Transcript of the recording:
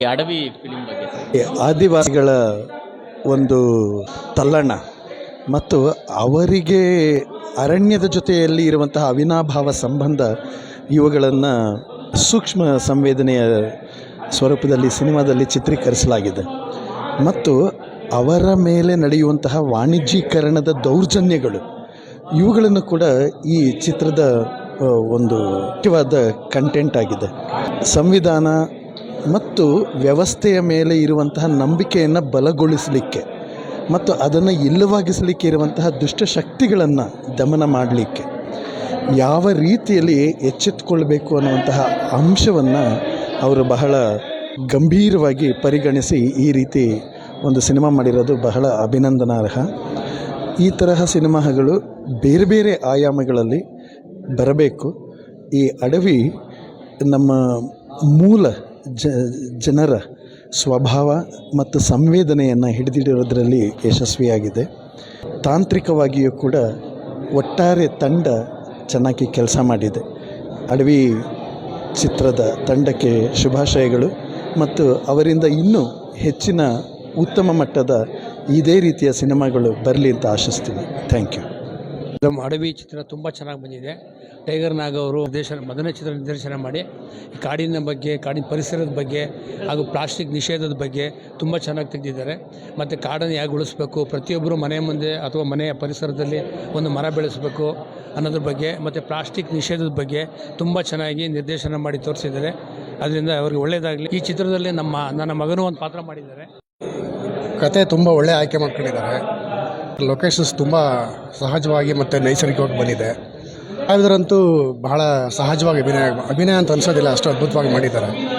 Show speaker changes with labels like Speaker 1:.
Speaker 1: ಅಡವಿ film ಬಗ್ಗೆ
Speaker 2: ಆದಿವಾಸಿಗಳ ಒಂದು ತಲ್ಲಣ ಮತ್ತು ಅವರಿಗೆ ಅರಣ್ಯದ ಜೊತೆಯಲ್ಲಿ ಇರುವಂತಹ ಅವಿನಾಭಾವ ಸಂಬಂಧ ಇವುಗಳನ್ನು ಸೂಕ್ಷ್ಮ ಸಂವೇದನೆಯ ಸ್ವರೂಪದಲ್ಲಿ ಸಿನಿಮಾದಲ್ಲಿ ಚಿತ್ರೀಕರಿಸಲಾಗಿದೆ. ಮತ್ತು ಅವರ ಮೇಲೆ ನಡೆಯುವಂತಹ ವಾಣಿಜ್ಯೀಕರಣದ ದೌರ್ಜನ್ಯಗಳು, ಇವುಗಳನ್ನು ಕೂಡ ಈ ಚಿತ್ರದ ಒಂದು ಮುಖ್ಯವಾದ ಕಂಟೆಂಟ್ ಆಗಿದೆ. ಸಂವಿಧಾನ ಮತ್ತು ವ್ಯವಸ್ಥೆಯ ಮೇಲೆ ಇರುವಂತಹ ನಂಬಿಕೆಯನ್ನು ಬಲಗೊಳಿಸಲಿಕ್ಕೆ ಮತ್ತು ಅದನ್ನು ಇಲ್ಲವಾಗಿಸಲಿಕ್ಕೆ ಇರುವಂತಹ ದುಷ್ಟಶಕ್ತಿಗಳನ್ನು ದಮನ ಮಾಡಲಿಕ್ಕೆ ಯಾವ ರೀತಿಯಲ್ಲಿ ಎಚ್ಚೆತ್ತುಕೊಳ್ಬೇಕು ಅನ್ನುವಂತಹ ಅಂಶವನ್ನು ಅವರು ಬಹಳ ಗಂಭೀರವಾಗಿ ಪರಿಗಣಿಸಿ ಈ ರೀತಿ ಒಂದು ಸಿನಿಮಾ ಮಾಡಿರೋದು ಬಹಳ ಅಭಿನಂದನಾರ್ಹ. ಈ ತರಹ ಸಿನಿಮಾಗಳು ಬೇರೆ ಬೇರೆ ಆಯಾಮಗಳಲ್ಲಿ ಬರಬೇಕು. ಈ ಅಡವಿ ನಮ್ಮ ಮೂಲ ಜ, ಜನರ ಸ್ವಭಾವ ಮತ್ತು ಸಂವೇದನೆಯನ್ನು ಹಿಡಿದಿಡಿರೋದ್ರಲ್ಲಿ ಯಶಸ್ವಿಯಾಗಿದೆ. ತಾಂತ್ರಿಕವಾಗಿಯೂ ಕೂಡ ಒಟ್ಟಾರೆ ತಂಡ ಚೆನ್ನಾಗಿ ಕೆಲಸ ಮಾಡಿದೆ. ಅಡವಿ ಚಿತ್ರದ ತಂಡಕ್ಕೆ ಶುಭಾಶಯಗಳು ಮತ್ತು ಅವರಿಂದ ಇನ್ನೂ ಹೆಚ್ಚಿನ ಉತ್ತಮ ಮಟ್ಟದ ಇದೇ ರೀತಿಯ ಸಿನಿಮಾಗಳು ಬರಲಿ ಅಂತ ಆಶಿಸ್ತೀನಿ. Thank you.
Speaker 3: ನಮ್ಮ ಅಡವಿ ಚಿತ್ರ ತುಂಬ ಚೆನ್ನಾಗಿ ಬಂದಿದೆ. ಟೈಗರ್ ನಾಗ್ ಅವರು ನಿರ್ದೇಶನ, ಮೊದಲನೇ ಚಿತ್ರ ನಿರ್ದೇಶನ ಮಾಡಿ ಕಾಡಿನ ಬಗ್ಗೆ, ಕಾಡಿನ ಪರಿಸರದ ಬಗ್ಗೆ ಹಾಗೂ ಪ್ಲಾಸ್ಟಿಕ್ ನಿಷೇಧದ ಬಗ್ಗೆ ತುಂಬ ಚೆನ್ನಾಗಿ ತೆಗೆದಿದ್ದಾರೆ. ಮತ್ತು ಕಾಡನ್ನು ಹೇಗೆ ಉಳಿಸ್ಬೇಕು ಪ್ರತಿಯೊಬ್ಬರು ಮನೆ ಮುಂದೆ ಅಥವಾ ಮನೆಯ ಪರಿಸರದಲ್ಲಿ ಒಂದು ಮರ ಬೆಳೆಸಬೇಕು ಅನ್ನೋದ್ರ ಬಗ್ಗೆ ಮತ್ತು ಪ್ಲಾಸ್ಟಿಕ್ ನಿಷೇಧದ ಬಗ್ಗೆ ತುಂಬ ಚೆನ್ನಾಗಿ ನಿರ್ದೇಶನ ಮಾಡಿ ತೋರಿಸಿದ್ದಾರೆ. ಅದರಿಂದ ಅವ್ರಿಗೆ ಒಳ್ಳೆಯದಾಗಲಿ ಈ ಚಿತ್ರದಲ್ಲಿ ನಮ್ಮ ನನ್ನ ಮಗನೂ ಒಂದು ಪಾತ್ರ ಮಾಡಿದ್ದಾರೆ.
Speaker 4: ಕತೆ ತುಂಬ ಒಳ್ಳೆ ಆಯ್ಕೆ ಮಾಡ್ಕೊಂಡಿದ್ದಾರೆ. ಲೊಕೇಶನ್ಸ್ ತುಂಬ ಸಹಜವಾಗಿ ಮತ್ತು ನೈಸರ್ಗಿಕವಾಗಿ ಬಂದಿದೆ. ಅದರಂತೂ ಬಹಳ ಸಹಜವಾಗಿ ಅಭಿನಯ ಅಭಿನಯ ಅಂತ ಅನ್ಸೋದಿಲ್ಲ, ಅಷ್ಟು ಅದ್ಭುತವಾಗಿ ಮಾಡಿದ್ದಾರೆ.